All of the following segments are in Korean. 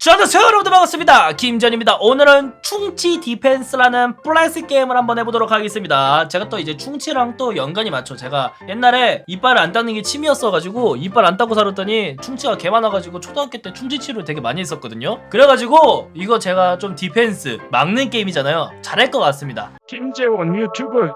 자, 안녕하세요 여러분들 반갑습니다. 김전입니다. 오늘은 충치 디펜스라는 플래시 게임을 한번 해보도록 하겠습니다. 제가 또 이제 충치랑 또 연관이 많죠. 제가 옛날에 이빨을 안 닦는 게 취미였어가지고 이빨 안 닦고 살았더니 충치가 개 많아가지고 초등학교 때 충치 치료를 되게 많이 했었거든요. 그래가지고 이거 제가 좀 디펜스 막는 게임이잖아요. 잘할 것 같습니다. 김재원 유튜브.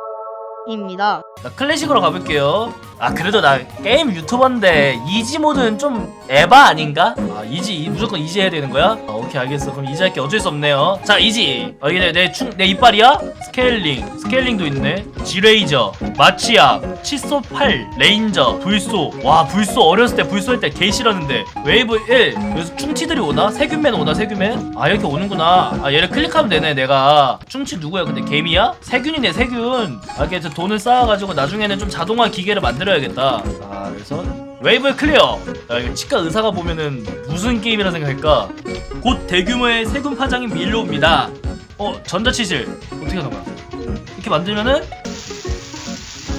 입니다. 자, 클래식으로 가볼게요. 아 그래도 나 게임 유튜버인데 이지 모드는 좀 에바 아닌가? 아 이지 무조건 이지 해야 되는 거야? 아, 오케이 알겠어. 그럼 이지 할게 어쩔 수 없네요. 자 이지. 어, 이게 내, 충, 내 이빨이야? 스케일링. 스케일링도 있네. 지레이저, 마취약, 칫솔 8, 레인저, 불소. 와 불소 어렸을 때 불소 할 때 개 싫었는데. 웨이브 1. 그래서 충치들이 오나? 세균맨 오나 세균맨? 아 이렇게 오는구나. 아 얘를 클릭하면 되네 내가. 충치 누구야? 근데 개미야? 세균이네 세균. 아 이렇게 돈을 쌓아가지고 나중에는 좀 자동화 기계를 만들어야 겠다. 아 그래서 웨이브 클리어. 야 이거 치과 의사가 보면은 무슨 게임이라 생각할까? 곧 대규모의 세균 파장이 밀려옵니다. 어 전자치실 어떻게 하는 거야? 이렇게 만들면은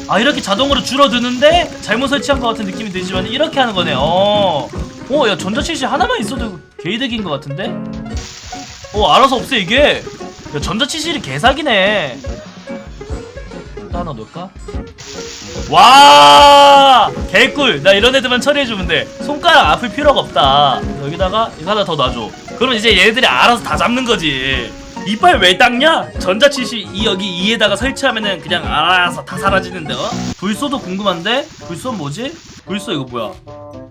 아 이렇게 자동으로 줄어드는데 잘못 설치한 것 같은 느낌이 들지만 이렇게 하는 거네. 어. 어, 야 전자치실 하나만 있어도 개이득인 것 같은데? 어, 알아서 없애 이게. 야 전자치실이 개사기네. 또 하나 넣을까? 와 개꿀 나 이런 애들만 처리해주면 돼 손가락 아플 필요가 없다 여기다가 이거 하나 더 놔줘 그럼 이제 얘들이 알아서 다 잡는 거지 이빨 왜 닦냐? 전자치실 이 여기 이에다가 설치하면은 그냥 알아서 다 사라지는데 어? 불소도 궁금한데? 불소는 뭐지? 불소 이거 뭐야?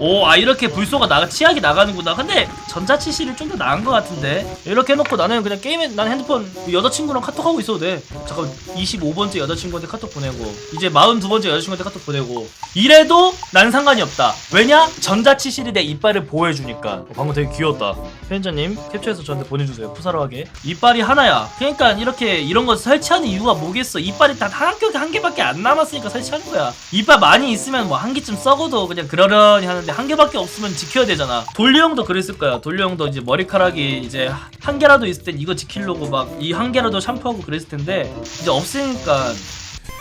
오, 아 이렇게 불소가 나가 치약이 나가는구나. 근데 전자치실이 좀 더 나은 것 같은데. 이렇게 해놓고 나는 그냥 게임에 난 핸드폰 여자친구랑 카톡 하고 있어도 돼. 잠깐 25번째 여자친구한테 카톡 보내고 이제 42번째 여자친구한테 카톡 보내고 이래도 난 상관이 없다. 왜냐? 전자치실이 내 이빨을 보호해주니까. 어, 방금 되게 귀여웠다. 편집자님 캡처해서 저한테 보내주세요. 푸사로하게. 이빨이 하나야. 그러니까 이렇게 이런 거 설치하는 이유가 뭐겠어? 이빨이 단한 겹, 한 개밖에 안 남았으니까 설치하는 거야. 이빨 많이 있으면 뭐 한 개쯤 썩어도 그냥 그러려니 하는데 한 개밖에 없으면 지켜야 되잖아. 돌려 형도 그랬을 거야. 돌려 형도 이제 머리카락이 이제 한 개라도 있을 땐 이거 지키려고 막 이 한 개라도 샴푸하고 그랬을 텐데 이제 없으니까.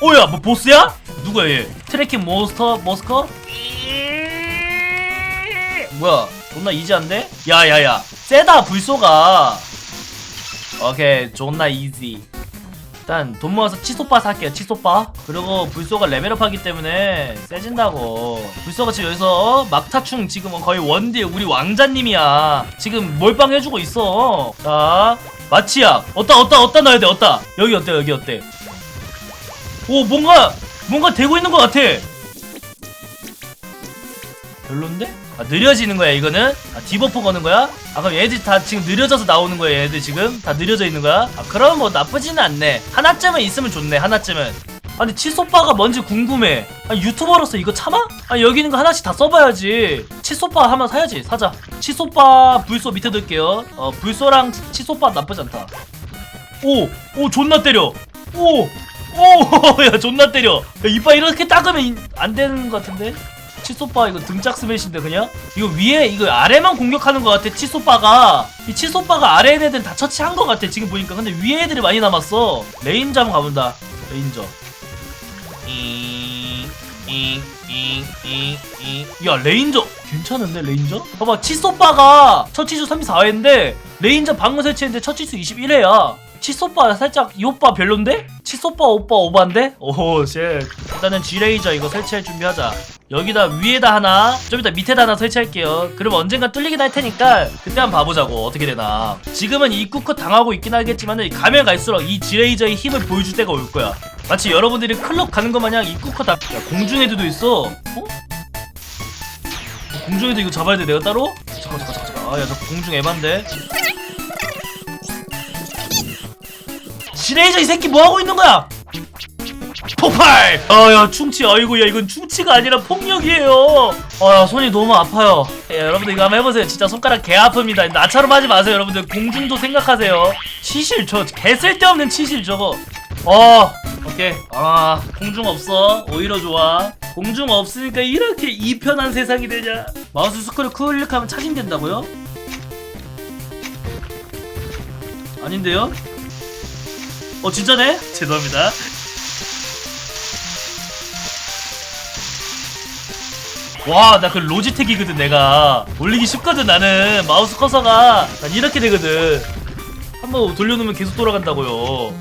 오야 뭐 보스야? 누구야 얘? 트래킹 몬스터 머스커? 뭐야? 존나 이지한데? 야야야 세다 불소가 오케이 존나 이지 일단 돈 모아서 치소바 살게요 치소바 그리고 불소가 레벨업 하기 때문에 세진다고. 불소가 지금 여기서 어? 막타충 지금 거의 원딜 우리 왕자님이야. 지금 몰빵 해주고 있어. 자 마치야. 어따 어따 어따 넣어야 돼 어따. 여기 어때 여기 어때? 오 뭔가 뭔가 되고 있는 것 같아 별론데? 아 느려지는 거야 이거는? 아 디버프 거는 거야? 아 그럼 얘들 다 지금 느려져서 나오는 거야 얘들 지금? 다 느려져 있는 거야? 아 그럼 뭐 나쁘지는 않네 하나쯤은 있으면 좋네 하나쯤은 아니 칫소빠가 뭔지 궁금해 아니 유튜버로서 이거 참아? 아니 여기 있는 거 하나씩 다 써봐야지 칫소빠 하나 사야지 사자 칫소빠 불소 밑에 둘게요 어 불소랑 칫소빠 나쁘지 않다 오! 오 존나 때려 오! 오! 야 존나 때려 야, 이빨 이렇게 닦으면 이- 안 되는 것 같은데? 칫소빠 이거 등짝 스매시인데 그냥? 이거 위에 이거 아래만 공격하는 것 같아 칫소빠가. 이 칫소빠가 아래 있는 애들 다 처치한 것 같아 지금 보니까. 근데 위에 애들이 많이 남았어. 레인저 한번 가본다. 레인저 야 레인저 괜찮은데 레인저? 봐봐 칫소빠가 처치수 34회인데 레인저 방금 설치했는데 처치수 21회야. 칫소빠 살짝 이 오빠 별론데? 칫소빠 오빠 오반데? 오쉣. 일단은 G레이저 이거 설치할 준비하자 여기다 위에다 하나 좀 이따 밑에다 하나 설치할게요. 그럼 언젠가 뚫리긴 할 테니까 그때 한번 봐보자고. 어떻게 되나. 지금은 입구컷 당하고 있긴 하겠지만 가면 갈수록 이 G레이저의 힘을 보여줄 때가 올 거야. 마치 여러분들이 클럽 가는 것 마냥 입구컷 다... 야 공중에도 있어. 어? 공중에도 이거 잡아야 돼 내가 따로? 잠깐 잠깐 잠깐 아야 저 공중 에반데. 지레이저 이 새끼 뭐하고 있는 거야? 폭발! 아야 충치. 아이고 야 이건 충치가 아니라 폭력이에요. 아야 손이 너무 아파요. 야, 여러분들 이거 한번 해보세요. 진짜 손가락 개 아픕니다. 나처럼 하지 마세요 여러분들. 공중도 생각하세요. 치실 저 개 쓸데없는 치실 저거. 어 오케이. 아 공중 없어. 오히려 좋아. 공중 없으니까 이렇게 이편한 세상이 되냐. 마우스 스크롤 클릭하면 차징된다고요? 아닌데요? 어 진짜네? 죄송합니다 와 나 그 로지텍이거든 내가. 올리기 쉽거든 나는. 마우스 커서가. 난 이렇게 되거든. 한번 돌려놓으면 계속 돌아간다고요.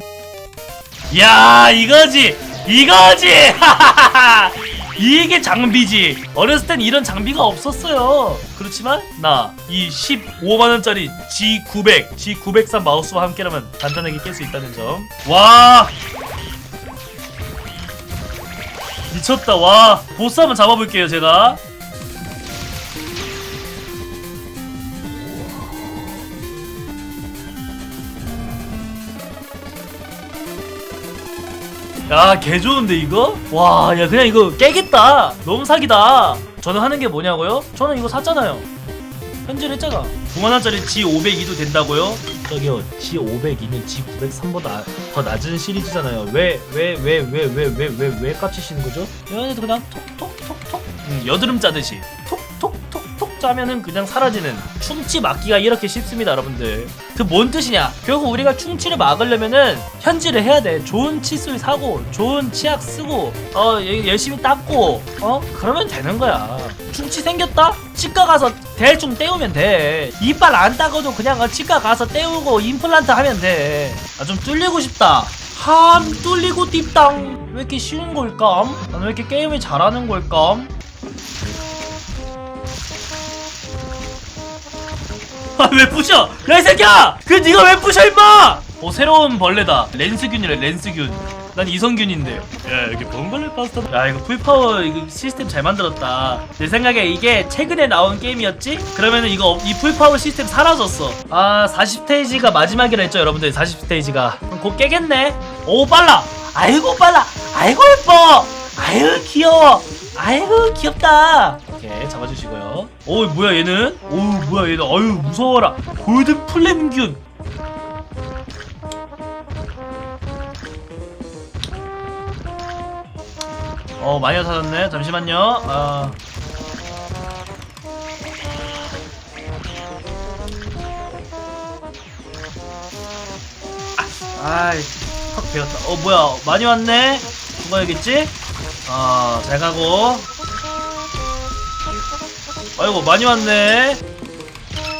야 이거지! 이거지! 이게 장비지. 어렸을 땐 이런 장비가 없었어요. 그렇지만 나 이 15만원짜리 G900 G903 마우스와 함께라면 간단하게 깰 수 있다는 점와 미쳤다 와 보스 한번 잡아볼게요 제가 야, 개 좋은데 이거? 와, 야 그냥 이거 깨겠다. 너무 사기다. 저는 하는 게 뭐냐고요? 저는 이거 샀잖아요. 현질 했잖아. 9만 원짜리 G502도 된다고요? 저기요, G502는 G903보다 더 낮은 시리즈잖아요. 왜, 왜, 왜, 왜, 왜, 왜, 왜, 왜 깝치시는 거죠? 얘네들 그냥 톡톡톡톡 음, 여드름 짜듯이 톡톡톡톡 짜면은 그냥 사라지는 충치 막기가 이렇게 쉽습니다, 여러분들. 그 뭔 뜻이냐? 결국 우리가 충치를 막으려면은 현질을 해야 돼. 좋은 칫솔 사고, 좋은 치약 쓰고, 어 여- 열심히 닦고, 어 그러면 되는 거야. 충치 생겼다? 치과 가서 대충 떼우면 돼. 이빨 안 닦아도 그냥 어, 치과 가서 떼우고 임플란트 하면 돼. 아좀 뚫리고 싶다. 함 뚫리고 띠땅. 왜 이렇게 쉬운 걸까? 나는 왜 이렇게 게임을 잘하는 걸까? 왜 부셔? 야 이 새끼야! 그 네가 왜 부셔 임마! 어 새로운 벌레다. 렌스균이래 렌스균. 난 이성균인데. 야 이게 번벌레 파스타. 야 이거 풀파워 이거 시스템 잘 만들었다. 내 생각에 이게 최근에 나온 게임이었지? 그러면은 이거 이 풀파워 시스템 사라졌어. 아 40스테이지가 마지막이라 했죠 여러분들 40스테이지가. 그럼 곧 깨겠네. 오 빨라. 아이고 빨라. 아이고 예뻐. 아유 귀여워. 아이고 귀엽다. 오케이 잡아주시고요. 오 뭐야 얘는? 오 뭐야 얘는? 아유 무서워라. 골든 플랜균. 어 많이 사졌네. 잠시만요. 아. 아, 아이, 턱 베었다. 어, 뭐야, 많이 왔네? 죽어야겠지? 아, 잘 가고. 아이고, 많이 왔네.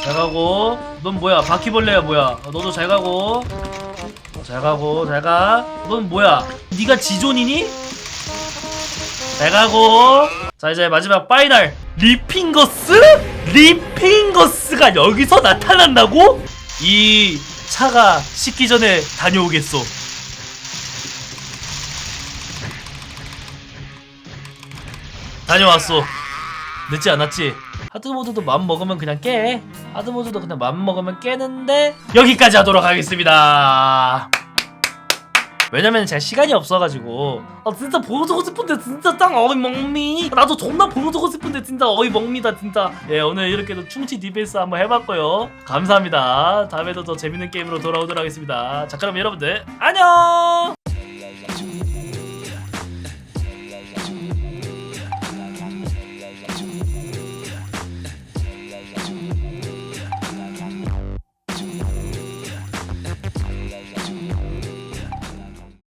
잘 가고. 넌 뭐야, 바퀴벌레야, 뭐야. 어, 너도 잘 가고. 어, 잘 가고, 잘 가. 넌 뭐야, 네가 지존이니? 잘 가고. 자, 이제 마지막 파이널. 리핑거스? 리핑거스가 여기서 나타난다고? 이 차가 식기 전에 다녀오겠소. 다녀왔어. 늦지 않았지? 하드모드도 맘 먹으면 그냥 깨. 하드모드도 그냥 맘 먹으면 깨는데 여기까지 하도록 하겠습니다. 왜냐면 제가 시간이 없어가지고. 아 진짜 보여주고 싶은데 진짜 짱 어이 먹미. 나도 존나 보여주고 싶은데 진짜 어이 먹미다 진짜. 예 오늘 이렇게 도 충치 디펜스 한번 해봤고요. 감사합니다. 다음에도 더 재밌는 게임으로 돌아오도록 하겠습니다. 자 그럼 여러분들 안녕